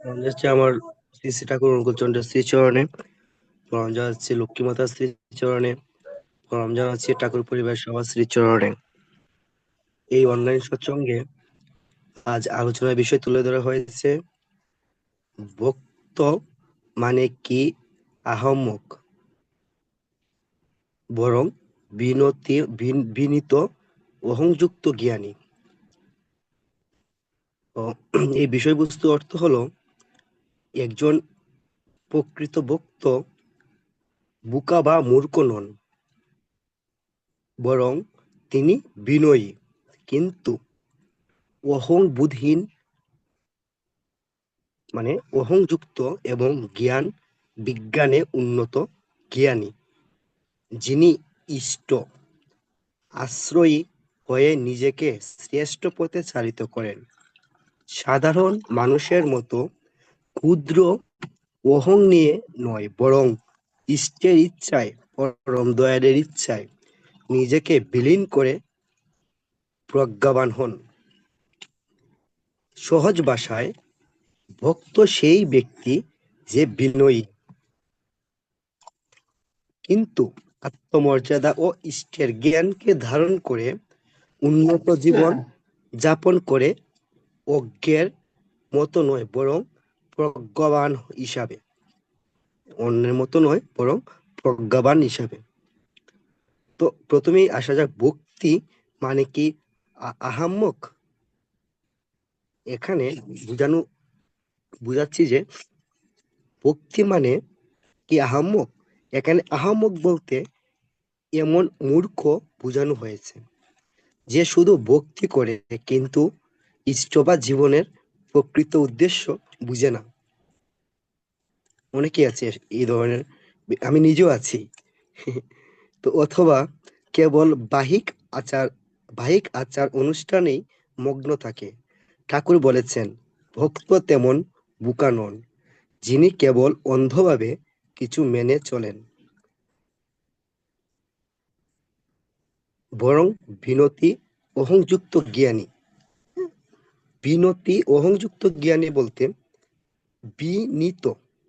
যাচ্ছে আমার শ্রী শ্রী ঠাকুর অনুকূলচন্দ্রের শ্রীচরণে প্রণাম জানাচ্ছি লক্ষ্মী মাতার শ্রীচরণে প্রণাম জানাচ্ছি ঠাকুর পরিবার সবার শ্রীচরণে। এই অনলাইন সৎসঙ্গে আজ আলোচনার বিষয় তুলে ধরা হয়েছে, ভক্ত মানে কি আহম্মক? বরং বিনতি, বিন- বিনীত, অহংযুক্ত জ্ঞানী। এই বিষয়বস্তু অর্থ হলো একজন প্রকৃত ভক্ত, বুকা বা মূর্খ নন। বরং তিনি বিনয়ী। কিন্তু অহং বুধহীন মানে অহংযুক্ত এবং জ্ঞান, বিজ্ঞানে উন্নত জ্ঞানী, যিনি ইষ্ট, আশ্রয়ী হয়ে নিজেকে শ্রেষ্ঠ পথে চালিত করেন। সাধারণ মানুষের মতো ক্ষুদ্র অহং নিয়ে নয় বরং ইষ্টের ইচ্ছায় পরম দয়ালের ইচ্ছায় নিজেকে বিলীন করে প্রজ্ঞাবান হন। সহজ ভাষায় ভক্ত সেই ব্যক্তি যে বিনয়ী। কিন্তু আত্মমর্যাদা ও ইষ্টের জ্ঞানকে ধারণ করে উন্নত জীবন যাপন করে অজ্ঞের মতো নয় বরং প্রজ্ঞাবান হিসাবে। অন্যের মতো নয়, বরং প্রজ্ঞাবান হিসাবে। তো প্রথমেই আসা যাক ভক্তি মানে কি আহাম্মক? এখানে বুঝানো, বুঝাচ্ছি যে ভক্তি মানে কি আহাম্মক? এখানে আহাম্মক বলতে এমন মূর্খ বোঝানো হয়েছে, যে শুধু ভক্তি করে, কিন্তু ইষ্ট বা জীবনের প্রকৃত উদ্দেশ্য বুঝে না। অনেকেই আছে এই ধরনের, আমি নিজেও আছি। তো অথবা কেবল বাহিক আচার বাহিক আচার অনুষ্ঠানেই মগ্ন থাকে। ঠাকুর বলেছেন, ভক্ত তেমন বুকা নন, যিনি কেবল অন্ধভাবে কিছু মেনে চলেন। বরং বিনতি অহংযুক্ত জ্ঞানী। বিনতি অহংযুক্ত জ্ঞানী বলতে বিনীত।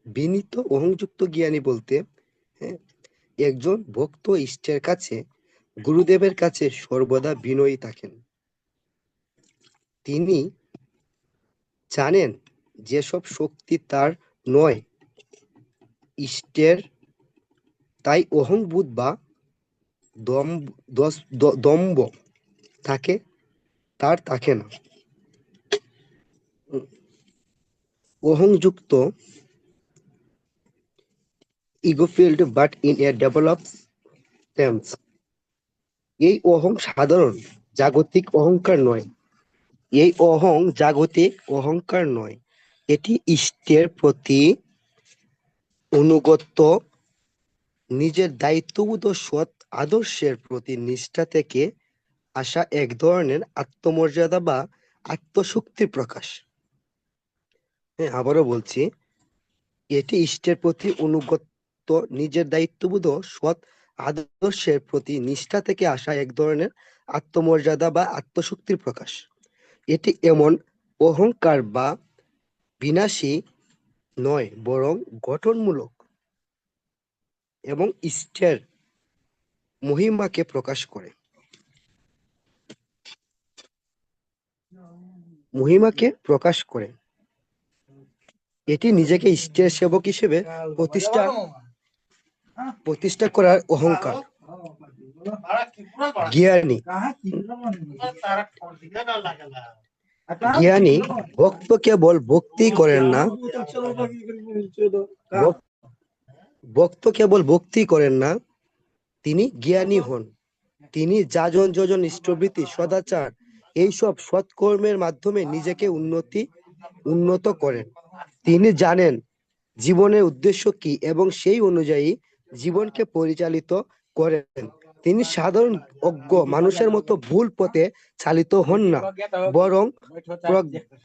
বিনীত অহংযুক্ত জ্ঞানী বলতে হ্যাঁ, একজন ভক্ত ইষ্টের কাছে গুরুদেবের কাছে সর্বদা বিনয়ী থাকেন। তিনি জানেন যেসব শক্তি তার নয় ইষ্টের তাই অহংবোধ বা দম্ভ দস- দ- দম্ভ থাকে তার থাকে না। অহংযুক্ত ego filled but in a developed terms এই অহং সাধারণ, জাগতিক অহংকার নয়। এই অহং জাগতিক অহংকার নয়। এটি ইষ্টের প্রতি অনুগত, নিজের দায়িত্ববোধ সৎ আদর্শের প্রতি নিষ্ঠা থেকে আসা এক ধরনের আত্মমর্যাদা বা আত্মশক্তির প্রকাশ। হ্যাঁ আবারও বলছি, এটি ইষ্টের প্রতি অনুগত নিজের দায়িত্ববোধ ও সৎ আদর্শের প্রতি নিষ্ঠা থেকে আসা এক ধরনের আত্মমর্যাদা বা আত্মশক্তির প্রকাশ। এটি এমন অহংকার বা বিনাশী নয়, বরং গঠনমূলক এবং ইষ্টের মহিমাকে প্রকাশ করে। মহিমাকে প্রকাশ করে। এটি নিজেকে ইষ্টের সেবক হিসেবে প্রতিষ্ঠা প্রতিষ্ঠা করার অহংকার। জ্ঞানী। জ্ঞানী ভক্ত কেবল ভক্তি করেন না। ভক্ত কেবল ভক্তি করেন না, তিনি জ্ঞানী হন। তিনি যাজন যোজন ইষ্টবৃত্তি সদাচার, এইসব সৎকর্মের মাধ্যমে নিজেকে উন্নতি, উন্নত করেন। তিনি জানেন জীবনের উদ্দেশ্য কি এবং সেই অনুযায়ী জীবনকে পরিচালিত করেন। তিনি সাধারণ অজ্ঞ মানুষের মতো ভুল পথে চালিত হন না, বরং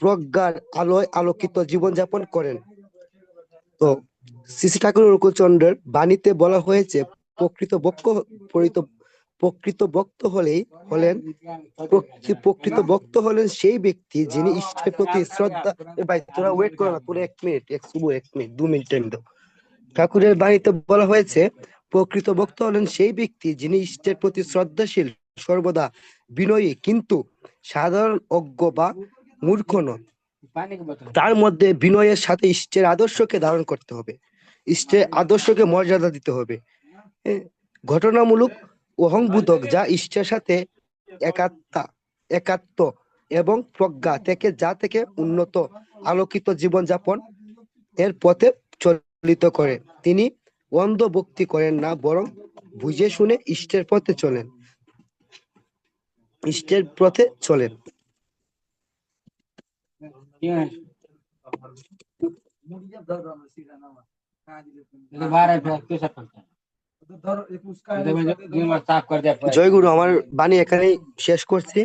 প্রজ্ঞার আলোয় আলোকিত জীবনযাপন করেন। তো শ্রী ঠাকুর অনুকূলচন্দ্রের বাণীতে বলা হয়েছে, প্রকৃত বক্ষ পরিত প্রকৃত ভক্ত হলেই হলেন প্রকৃ- প্রকৃত ভক্ত হলেন সেই ব্যক্তি যিনি ইষ্টের প্রতি শ্রদ্ধা ভাই, তোরা ওয়েট করো না, তোরা এক মিনিট এক এক মিনিট দু মিনিট টাইম দাও। ঠাকুরের বাণীতে বলা হয়েছে, প্রকৃত ভক্ত হলেন সেই ব্যক্তি যিনি ইষ্টের প্রতি শ্রদ্ধাশীল, সর্বদা বিনয়ী, কিন্তু সাধারণ অজ্ঞ বা মূর্খ নন। তার মধ্যে বিনয়ের সাথে ইষ্টের আদর্শকে ধারণ করতে হবে। ইষ্টের আদর্শকে মর্যাদা দিতে হবে। ঘটনামূলক অহংবোধক যা ইষ্টের সাথে একাত্মা, একাত্ম এবং প্রজ্ঞা থেকে, যা থেকে উন্নত আলোকিত জীবনযাপন এর পথে চলিত করে। তিনি অন্ধ ভক্তি করেন না, বরং বুঝে শুনে ইষ্টের পথে চলেন। ইষ্টের পথে চলেন। জয় গুরু আমার বাণী এখানেই শেষ করছি।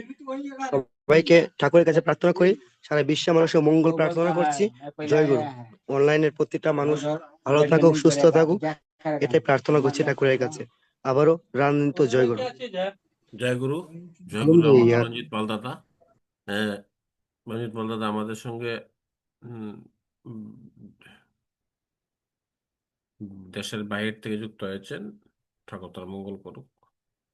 সবাইকে ঠাকুরের কাছে প্রার্থনা করি। সারা বিশ্বের মানুষের মঙ্গল প্রার্থনা করছি। জয় গুরু অনলাইনের প্রতিটা মানুষ ভালো থাকুক সুস্থ থাকুক। এটাই প্রার্থনা করছি ঠাকুরের কাছে। আবারও রামদিন তো জয় গুরু জয় গুরু জয় গুরু রঞ্জিত পালদাদা হ্যাঁ রঞ্জিত পালদাদা আমাদের সঙ্গে দেশের বাহির থেকে যুক্ত হয়েছেন ঠাকুর তার মঙ্গল করুক।